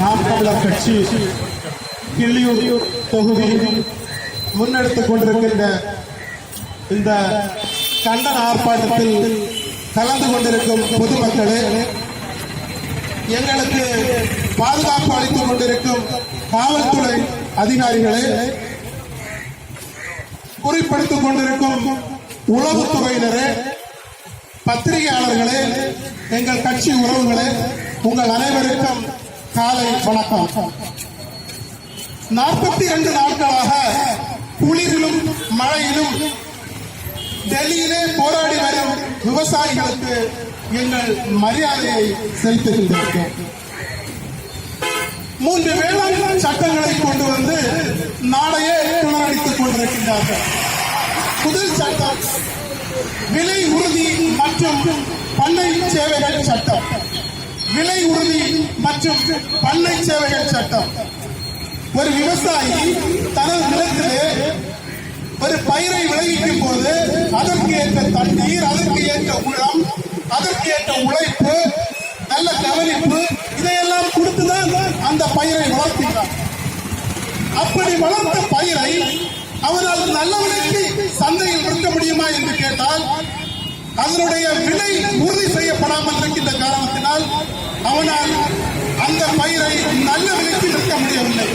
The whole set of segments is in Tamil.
நாம் கட்சி கிள்ளியூர் தொகுதி முன்னெடுத்துக் கொண்டிருக்கின்ற இந்த கண்டன ஆர்ப்பாட்டத்தில் கலந்து கொண்டிருக்கும் பொதுமக்களே எங்களுக்கு பாதுகாப்பு அளித்துக் கொண்டிருக்கும் காவல்துறை அதிகாரிகளே குறிப்பிடுத்திக் கொண்டிருக்கும் உளவுத்துறையினரே பத்திரிகையாளர்களே எங்கள் கட்சி உறவுகளே உங்கள் அனைவருக்கும் காலை வணக்கம். நாற்பத்தி இரண்டு நாட்களாக குளிரிலும் மழையிலும் டெல்லியிலே போராடி வரும் விவசாயிகளுக்கு எங்கள் மரியாதையை செலுத்துகின்றோம். மூன்று வேளாண் சட்டங்களை கொண்டு வந்து நாளையே புனரடித்துக் கொண்டிருக்கின்றார்கள். முதல் சட்டம் விலை உறுதி மற்றும் பண்ணை சேவைகள் சட்டம். விலை உறுதி மற்றும் பண்ணை சேவைகள் சட்டம். ஒரு விவசாயி தனது நிலத்திலே ஒரு பயிரை விளைவிக்கும் போது அதற்கு ஏற்ற தண்ணீர் அதற்கு ஏற்ற உரம் அதற்கு ஏற்ற உழைப்பு நல்ல கவனிப்பு இதையெல்லாம் கொடுத்துதான் அந்த பயிரை வளர்த்துகிறார் அப்படி வளர்த்த பயிரை அவரால் நல்ல விலைக்கு சந்தையில் விற்க முடியுமா என்று கேட்டால் அதனுடைய விலை உறுதி செய்யப்படாமல் இருக்கின்ற காரணத்தினால் அவனால் அந்த பயிரை நல்ல விலைக்கு விற்க முடியவில்லை.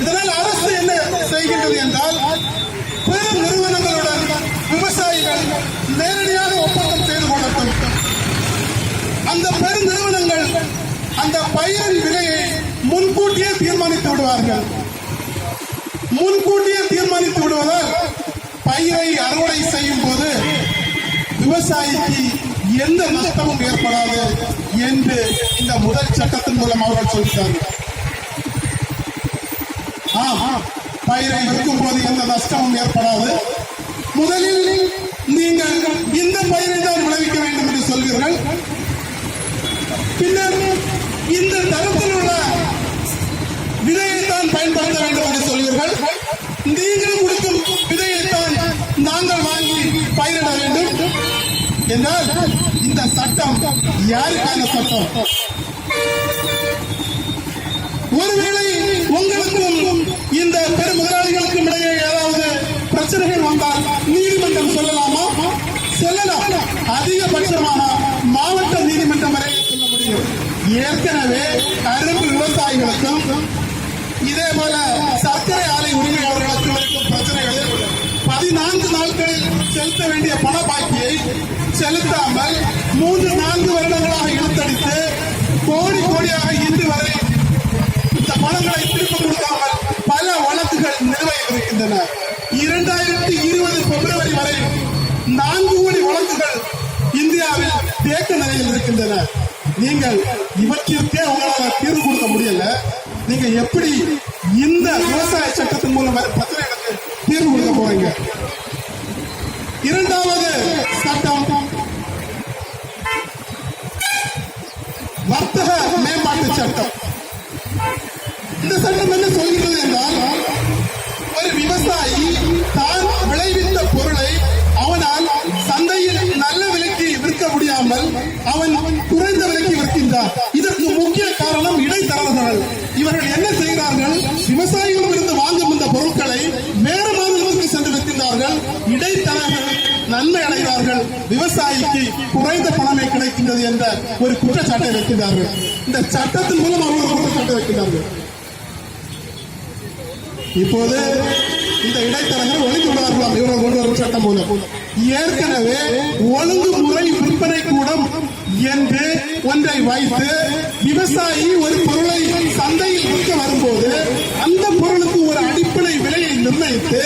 இதனால் அரசு என்ன செய்கின்றது என்றால் பெரும் நிறுவனங்களுடன் விவசாயிகள் நேரடியாக ஒப்பந்தம் செய்து கொள்ளட்டும். அந்த பெரும் நிறுவனங்கள் அந்த பயிரின் விலையை முன்கூட்டியே தீர்மானித்து விடுவார்கள். முன்கூட்டியே தீர்மானித்து விடுவதால் பயிரை அறுவடை செய்யும் போது விவசாயிக்கு எந்த நஷ்டமும் ஏற்படாது என்று இந்த முதல் சட்டத்தின் மூலம் அவர்கள் சொல்கிறார்கள். ஆம் பயிரை விற்கும் போது எந்த நஷ்டமும் ஏற்படாது. முதலில் நீங்கள் இந்த பயிரை தான் விளைவிக்க வேண்டும் என்று சொல்வீர்கள் பின்னர் இந்த தரத்தில் உள்ள விதையை தான் பயன்படுத்த வேண்டும் என்று சொல்வீர்கள் நீங்கள் கொடுக்கும் விதையைத்தான் நாங்கள் வாங்கி பயிரிட வேண்டும் என்றால் இந்த சட்டம் யாருக்கான சட்டம்? ஒருவேளை உங்களுக்கும் இந்த பெரும் முதலாளிகளுக்கும் இடையே ஏதாவது பிரச்சனைகள் வந்தால் நீதிமன்றம் சொல்லலாமா? செல்லலாம். அதிகபட்சமாக மாவட்ட நீதிமன்றம் வரை சொல்ல முடியும். ஏற்கனவே கரும்பு விவசாயிகளுக்கும் இதே போல சர்க்கரை ஆலை உரிமையாளர்களுக்கும் இருக்கும் பிரச்சனைகளில் பதினான்கு நாட்களில் செலுத்த வேண்டிய பண பாக்கியை செலுத்தாமல் மூன்று நான்கு வருடங்களாக இழுத்தடித்து கோடி கோடியாக இன்று வரை இந்த பணங்களை திரும்ப கொடுக்காமல் பல வழக்குகள் நிலுவையில் இருக்கின்றன இரண்டாயிரத்தி இருபது பிப்ரவரி வரை நான்கு கோடி வழக்குகள் இந்தியாவில் தேக்க நிலையில் இருக்கின்றன. நீங்கள் இவற்றிற்கே உங்களால் தீர்வு கொடுக்க முடியல. நீங்க எப்படி இந்த விவசாய சட்டத்தின் மூலம் வர தீர்வு கொடுக்க போறீங்க? இரண்டாவது சட்டம் சட்டம். இந்த சட்டம் என்ன சொல்கிறது என்றால் ஒரு விவசாயி தான் விளைவித்த பொருளை அவனால் சந்தையில் நல்ல விலைக்கு விற்க முடியாமல் அவன் குறைந்த விலைக்கு விற்கின்றான். இதற்கு முக்கிய காரணம் இடைத்தரகர்கள். இவர்கள் என்ன செய்கிறார்கள்? விவசாயிகளிடம் இருந்து வாங்கும் இந்த பொருட்களை வேறு மாநிலங்களுக்கு சென்று விற்கின்றார்கள். இடைத்தரகர்கள் நன்மை அடைகிறார்கள். விவசாயிக்கு குறைந்த பணமே கிடைக்கின்றது என்ற ஒரு குற்றச்சாட்டை வைக்கிறார்கள் இந்த சட்டத்தின் மூலம் அவர்கள் குற்றச்சாட்டை வைக்கிறார்கள் இப்போது இந்த இடைத்தரகர் ஒழுங்கு விடுவார்களாம் இவர்கள் கொண்டு வரும் சட்டம் மூலம் ஏற்கனவே ஒழுங்குமுறை விற்பனை கூடம் என்று ஒன்றை வைத்து விவசாயி ஒரு பொருளை சந்தையில் விற்க வரும்போது அந்த பொருளுக்கு ஒரு அடிப்படை விலையை நிர்ணயித்து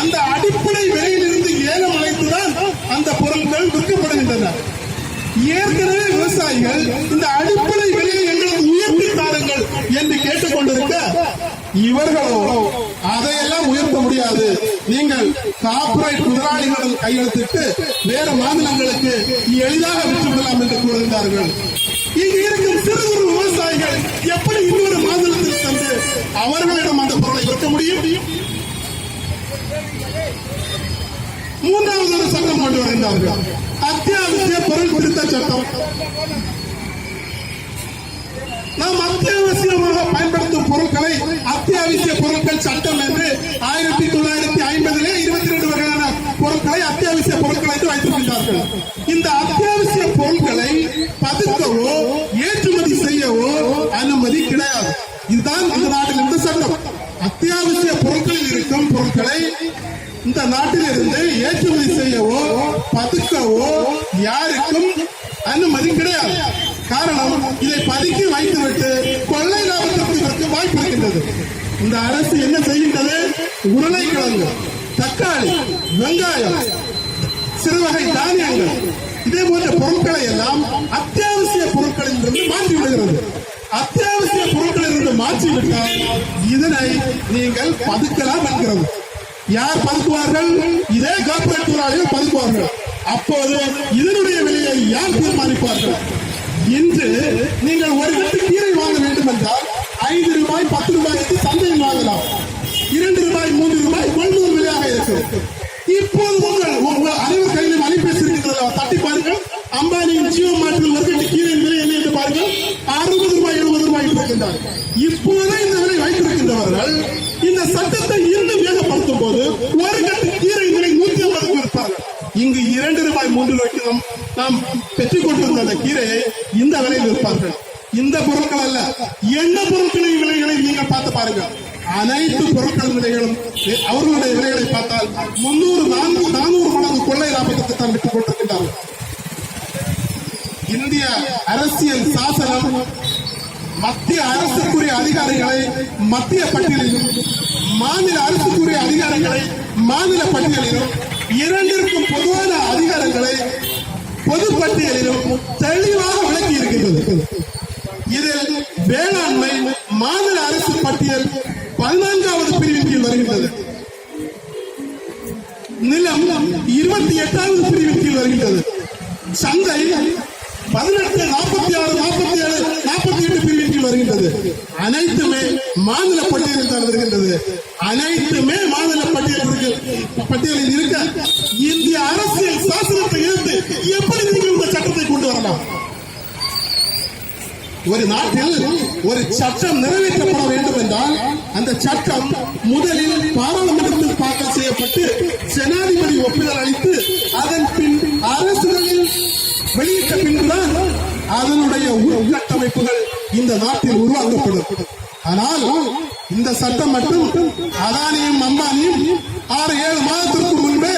அந்த அடிப்படை விலையிலிருந்து ஏலம் அழைத்துதான் அந்த பொருட்கள் விற்கப்படுகின்றன. ஏற்கனவே விவசாயிகள் இந்த அடிப்படை விலையை எங்களுக்கு உயர்த்தி தாருங்கள் என்று கேட்டுக்கொண்டிருக்க இவர்களோ அதையெல்லாம் உயர்த்த முடியாது. நீங்கள் கார்பரேட் முதலாளிகளிடம் கையெழுத்திட்டு வேறு மாநிலங்களுக்கு எளிதாக விற்றுவிடலாம் என்று கூறுகின்றார்கள். இங்கு இருக்கும் சிறு குறு விவசாயிகள் எப்படி இன்னொரு மாநிலத்தில் சென்று அவர்களிடம் அந்த பொருளை விற்க முடியும்? மூன்றாவது ஒரு சட்டம் கொண்டு வருகின்றார்கள். அத்தியாவசிய பொருள் திருத்த சட்டம். நாம் அத்தியாவசியமாக பயன்படுத்தும் பொருட்களை அத்தியாவசிய பொருட்கள் சட்டம் என்று ஆயிரத்தி தொள்ளாயிரத்தி ஐம்பதிலே இருபத்தி ரெண்டு வகையான பொருட்களை அத்தியாவசிய பொருட்கள் என்று வைத்திருக்கின்றார்கள். இந்த அத்தியாவசிய பொருட்களை பதுக்கவோ ஏற்றுமதி செய்யவோ அனுமதி கிடையாது. இதுதான் இந்த நாட்டில் இருந்த சட்டம். அத்தியாவசிய பொருட்களில் இருக்கும் பொருட்களை இந்த நாட்டிலிருந்து ஏற்றுமதி செய்யவோ பதுக்கவோ யாருக்கும் அனுமதி கிடையாது. காரணம் இதை பதுக்கி வைத்துவிட்டு கொள்ளை லாபத்திற்கு வாய்ப்பு இருக்கின்றது. இந்த அரசு என்ன செய்கின்றது? உருளைக்கிழங்கு தக்காளி வெங்காயம் சிறுவகை தானியங்கள் இதே போன்ற பொருட்களை எல்லாம் அத்தியாவசிய பொருட்களில் இருந்து மாற்றி விடுகிறது. அத்தியாவசிய பொருட்களில் இருந்து மாற்றி விட்டால் இதனை நீங்கள் பதுக்கலாம் என்கிறது. யார் பதுக்குவார்கள்? இதே கார்பரேட் தொழிலாளிகள் பதுக்குவார்கள். அப்போது இதனுடைய விலையை யார் தீர்மானிப்பார்கள்? இன்று நீங்கள் ஒரு கட்டு கீரை வாங்க வேண்டும் என்றால் ஐந்து ரூபாய் பத்து ரூபாய்க்கு சந்தையில் வாங்கலாம். இரண்டு ரூபாய் மூன்று ரூபாய் கொள்முதல் விலையாக இருக்கும். இப்போது உங்கள் உங்கள் அனைவர் கையிலும் அலைபேசி இருக்கிறதா? தட்டி பாருங்கள். அம்பானியின் ஜியோ மாற்றில் ஒரு கட்டு கீரையின் விலை என்ன என்று பாருங்கள். அறுபது ரூபாய் எழுபது ரூபாய் இருக்கின்றார் இப்போதே இந்த விலை வைத்திருக்கின்றவர்கள் இந்த சட்டத்தை இன்னும் வேகப்படுத்தும் போது ஒரு கட்டு கீரை விலை நூத்தி ஐம்பதுக்கு இருப்பார்கள் இங்கு இரண்டு ரூபாய் மூன்று ரூபாய்க்கு நாம் பெற்றுக் கொண்டிருந்த அந்த கீரையை இந்த விலையில் விற்பார்கள். இந்த பொருட்கள் அல்ல எந்த பொருட்களின் விலைகளை நீங்கள் பார்த்து பாருங்க அனைத்து பொருட்கள் விலைகளும் அவர்களுடைய விலைகளை பார்த்தால் முன்னூறு நானூறு நானூறு மடங்கு கொள்ளை லாபத்துக்கு தான் விட்டுக் கொண்டிருக்கின்றார்கள். இந்திய அரசியல் சாசனம் மத்திய அரசுக்குரிய அதிகாரிகளை மத்திய பட்டியலிலும் மாநில அரசுக்குரிய அதிகாரிகளை மாநில பட்டியலிலும் இரண்டிற்கும் பொதுவான அதிகாரங்களை பொது பட்டியலிலும் தெளிவாக விளக்கி இருக்கின்றது இதில் வேளாண்மை மாநில அரசு பட்டியல் பதினான்காவது பிரிவின் கீழ் வருகின்றது. நிலம் இருபத்தி எட்டாவது பிரிவின் கீழ் வருகின்றது. சந்தை பதினெட்டு நாற்பத்தி ஆறு நாற்பத்தி ஏழு நாற்பத்தி எட்டு பிரிவின் கீழ் வருகின்றது. அனைத்துமே மாநில பட்டியலில் தான் வருகின்றது. அனைத்துமே மாநில பட்டியல் பட்டியலில் இருக்க இந்திய அரசியல் சாசனத்தை எதிர்த்து எப்படி நீங்கள் இந்த சட்டத்தை கொண்டு வரலாம் ஒரு நாட்டில் ஒரு சட்டம் நிறைவேற்றப்பட வேண்டும் என்றால் அந்த சட்டம் முதலில் பாராளுமன்றத்தில் தாக்கல் செய்யப்பட்டு ஜனாதிபதி ஒப்புதல் அளித்து அதன் பின் அரசுகளில் வெளியிட்ட பின்புதான் அதனுடைய உள்கட்டமைப்புகள் இந்த நாட்டில் உருவாக்கப்படும். ஆனால் இந்த சட்டம் மட்டும் அதானியும் அம்பானியும் ஆறு ஏழு மாதத்திற்கு முன்பே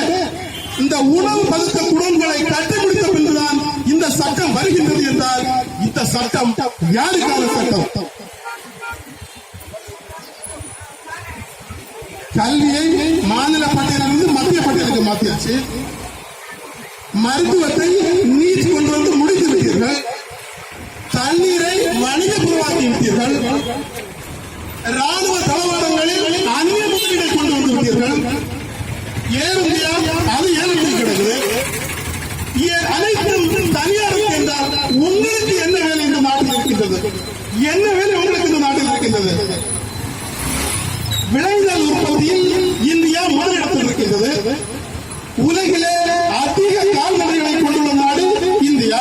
இந்த உணவு பதுக்க குடங்களை கட்டிப்பிடித்த இந்த சட்டம் வருகின்றது என்றால் இந்த சட்டம் யாருக்கான சட்டம்? கல்வியை மாநில பட்டியலிருந்து மத்திய பட்டியலுக்கு மாத்தியாச்சு. மருத்துவத்தை நீட் கொண்டு வந்து முடித்து விட்டீர்கள். தண்ணீரை வணிக உருவாக்கி விட்டீர்கள். ராணுவ தளவாடங்களில் அந்நிய முதலீடை கொண்டு வந்து விட்டீர்கள். ஏர் இந்தியா அது ஏலத்தில் கிடக்குது அனைத்தும் தனியார் என்றால் உங்களுக்கு என்ன வேலை இந்த நாட்டில் இருக்கின்றது? என்ன வேலை உங்களுக்கு இந்த நாட்டில் இருக்கின்றது? விளைநில உற்பத்தியில் இந்தியா முதலிடத்தில் இருக்கின்றது. உலகிலே அதிக கால்நடைகளை கொண்டுள்ள நாடு இந்தியா.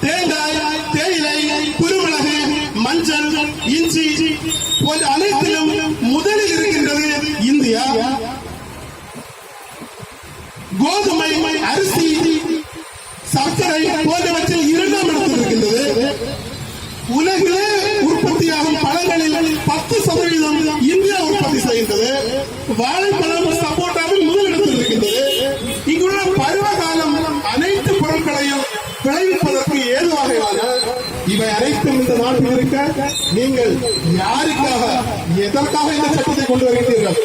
தேங்காய் தேயிலை குருமிளகு மஞ்சள் இஞ்சி போன்ற அனைத்திலும் முதலில் இருக்கின்றது இந்தியா. கோதுமை அரிசி சர்க்கரை போன்றவற்றில் இரண்டாம் இடத்தில் இருக்கின்றது. உலகிலே உற்பத்தியாகும் பழங்களில் பத்து சதவீதம் இந்தியா உற்பத்தி செய்கின்றது. வாழைப்பழம் சப்போட்டாவில் முதலிடத்தில் இருக்கின்றது. இங்குள்ள பருவகாலம் அனைத்து பொருட்களையும் விளைவிப்பதற்கு ஏதுவாக இவை அனைத்தும் இந்த நாட்டில் இருக்க நீங்கள் யாருக்காக எதற்காக இந்த சட்டத்தை கொண்டு வருகின்றீர்கள்?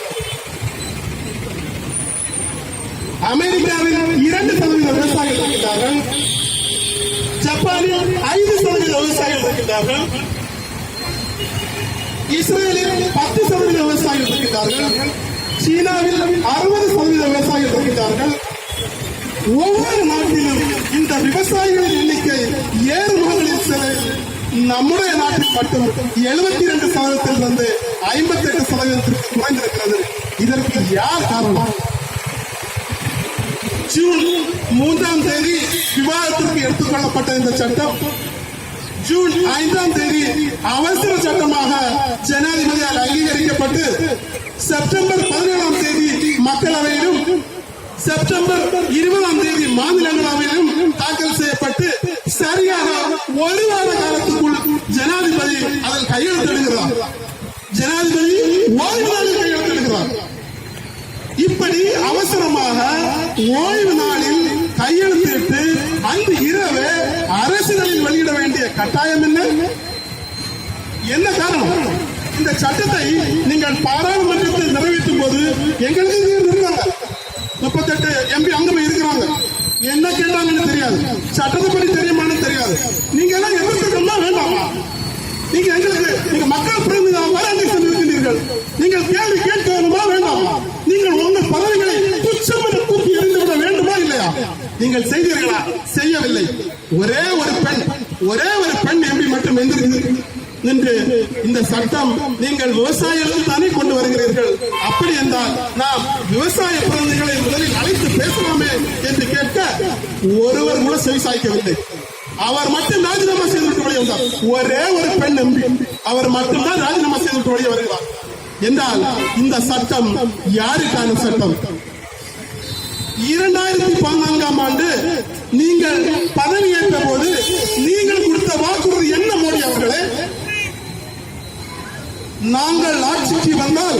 அமெரிக்காவில் இரண்டு சதவீத விவசாயிகள் இருக்கின்றார்கள். ஜப்பானில் ஐந்து சதவீத விவசாயிகள் இருக்கின்றார்கள். இஸ்ரேலில் பத்து சதவீத விவசாயிகள் இருக்கின்றார்கள். சீனாவில் அறுபது சதவீத விவசாயிகள் இருக்கின்றார்கள். ஒவ்வொரு நாட்டிலும் இந்த விவசாயிகளின் எண்ணிக்கை ஏறுமுகங்களில் சில நம்முடைய நாட்டில் மட்டும் எழுபத்தி இரண்டு சதவீதத்திலிருந்து ஐம்பத்தி எட்டு சதவீதத்திற்கு குறைந்திருக்கிறது. இதற்கு யார் காரணம்? ஜூன் மூன்றாம் தேதி விவாதத்திற்கு எடுத்துக் கொள்ளப்பட்ட இந்த சட்டம். ஜூன் ஐந்தாம் தேதி அவசர சட்டமாக ஜனாதிபதியால் அங்கீகரிக்கப்பட்டு செப்டம்பர் பதினேழாம் தேதி மக்களவையிலும் செப்டம்பர் இருபதாம் தேதி மாநிலங்களவையிலும் தாக்கல் செய்யப்பட்டு சரியாக ஒரு வார காலத்துக்குள் ஜனாதிபதி அதில் கையெழுத்திடுகிறார். ஜனாதிபதி ஓய்வு இப்படி அவசரமாக ஓய்வு நாளில் கையெழுத்திட்டு அந்த இரவு அரசிதழில் வெளியிட வேண்டிய கட்டாயம் என்ன? என்ன காரணம்? இந்த சட்டத்தை நீங்கள் பாராளுமன்றத்தில் நிறைவேற்றும் போது எங்களுக்கு இருக்காங்க முப்பத்தெட்டு எம்பி அங்கமே இருக்கிறாங்க. என்ன கேட்டாங்கன்னு தெரியாது. சட்டத்தை பற்றி தெரியுமான்னு தெரியாது. நீங்க எல்லாம் எதிர்த்துக்கணும்னா வேண்டாமா? நீங்க எங்களுக்கு நீங்க மக்கள் பிரதிநிதியாக வர இருக்கின்றீர்கள் நீங்கள் கேள்வி கேட்க வேண்டுமா வேண்டாமா நீங்கள் உங்கள் பதவிகளை துச்சம் என தூக்கி எறிந்துவிட வேண்டுமா இல்லையா நீங்கள் செய்தீர்களா? செய்யவில்லை. ஒரே ஒரு பெண் ஒரே ஒரு பெண் எம்பி மட்டும் என்று இந்த சட்டம் நீங்கள் விவசாயிகள் தானே கொண்டு வருகிறீர்கள்? அப்படி என்றால் நாம் விவசாய பிரதிநிதிகளை முதலில் அழைத்து பேசலாமே என்று கேட்க ஒருவர் கூட செவிசாய்க்கவில்லை அவர் மட்டும் ராஜினாமா செய்துவிட்டு வெளியே வந்தார். ஒரே ஒரு பெண் எம்பி அவர் மட்டும்தான் ராஜினாமா செய்துவிட்டு வெளியே வருகிறார். என்றால் இந்த சட்டம் யாருக்கான சட்டம்? இரண்டாயிரத்தி பதினான்காம் ஆண்டு நீங்கள் பதவியேற்ற போது நீங்கள் கொடுத்த வாக்குறுதி என்ன மோடி அவர்களே? நாங்கள் ஆட்சிக்கு வந்தால்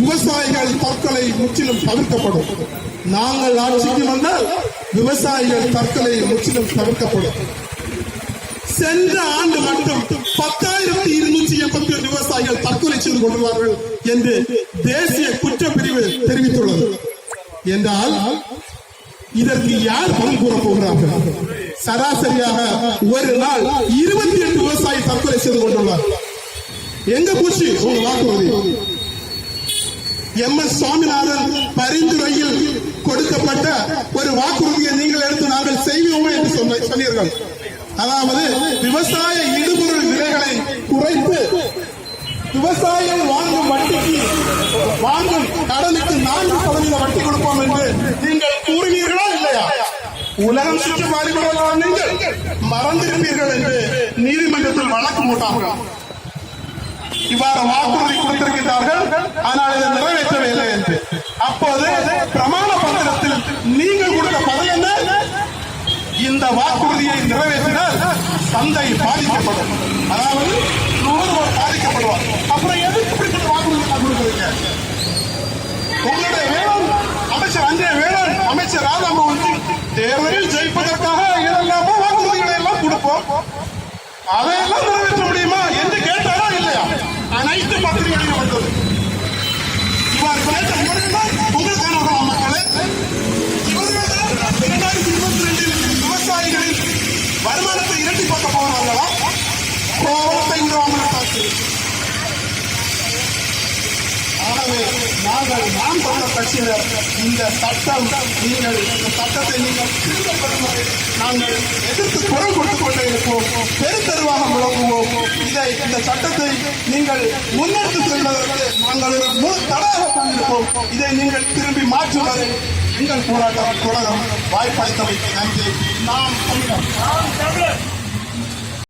விவசாயிகள் தற்கொலை முற்றிலும் தவிர்க்கப்படும். நாங்கள் ஆட்சிக்கு வந்தால் விவசாயிகள் தற்கொலை முற்றிலும் தவிர்க்கப்படும். சென்ற ஆண்டு மட்டும் பத்தாயிரத்தி இருநூற்றி எண்பத்தி ஒரு விவசாயிகள் தற்கொலை செய்து கொண்டுள்ளார்கள் என்று தேசிய குற்றப்பிரிவு தெரிவித்துள்ளது. என்றால் இதற்கு யார் பணம் கூற போகிறார்கள்? சராசரியாக ஒரு நாள் இருபத்தி எட்டு விவசாயி தற்கொலை செய்து கொண்டுள்ளார். எங்க போச்சு? உங்க வாக்குறுதி. எம் எஸ் சுவாமிநாதன் பரிந்துரையில் கொடுக்கப்பட்ட ஒரு வாக்குறுதியை நீங்கள் எடுத்து நாங்கள் செய்வோம் என்று சொன்ன சொன்னீர்கள். அதாவது விவசாய இடுபொருள் விலைகளை குறைத்து விவசாயம் வாங்கும் வட்டிக்கு வாங்கும் கடனுக்கு நான்கு சதவீத வட்டி கொடுப்போம் என்று நீங்கள் கூறினீர்களா இல்லையா? உலகம் சுற்றி பாதிப்படலாம் நீங்கள் மறந்திருப்பீர்கள் என்று நீதிமன்றத்தில் வழக்கு மூட்டார்கள். இவ்வாறு வாக்குறுதி கொடுத்திருக்கிறார்கள் ஆனால் இதை நிறைவேற்றவில்லை என்று. அப்போது பிரமாண பத்திரத்தில் நீங்கள் கொடுத்த பதவி என்ன? இந்த வாக்குறுதியை நிறைவேற்றினால் சந்தை பாதிக்கப்படும். அதாவது நுகர்வோர் பாதிக்கப்படுவார். அப்புறம் எதுக்கு இப்படிப்பட்ட வாக்குறுதி கொடுக்குறீங்க? உங்களுடைய வேளாண் அமைச்சர் அன்றைய வேளாண் அமைச்சர் ராதாமோகன் சிங் தேர்தலில் ஜெயிப்பதற்காக இதெல்லாமோ வாக்குறுதிகளை எல்லாம் கொடுப்போம். அதையெல்லாம் நிறைவேற்ற முடியுமா என்று கேட்டாரா இல்லையா? அனைத்து பத்திரிகைகளையும் வந்தது. இவ்வாறு கேட்ட இவர்கள்தான் உங்களுக்கான மக்களே. இவர்கள்தான் இரண்டாயிரத்தி இருபத்தி ரெண்டில் விவசாயிகளின் வருமானத்தை இரட்டிப்பாக்க போகிறார்களா? கோபத்தை உருவாங்க ஆகவே நாங்கள் நாம் தமிழர் கட்சியினர் இந்த சட்டம் நீங்கள் இந்த சட்டத்தை நீங்கள் திரும்பப் நாங்கள் எதிர்த்து குரல் கொடுத்துக் கொண்டே இருப்போம். பெருத்தருவாக முழங்குவோம். இதை இந்த சட்டத்தை நீங்கள் முன்னெடுத்து செல்வதற்கு நாங்கள் ஒரு முழு தடையாக கொண்டிருப்போம் இதை நீங்கள் திரும்பி மாற்றுவதை எங்கள் போராட்டம் தொடரும். வாய்ப்பளித்தமைக்கு நன்றி நாம் தமிழர்.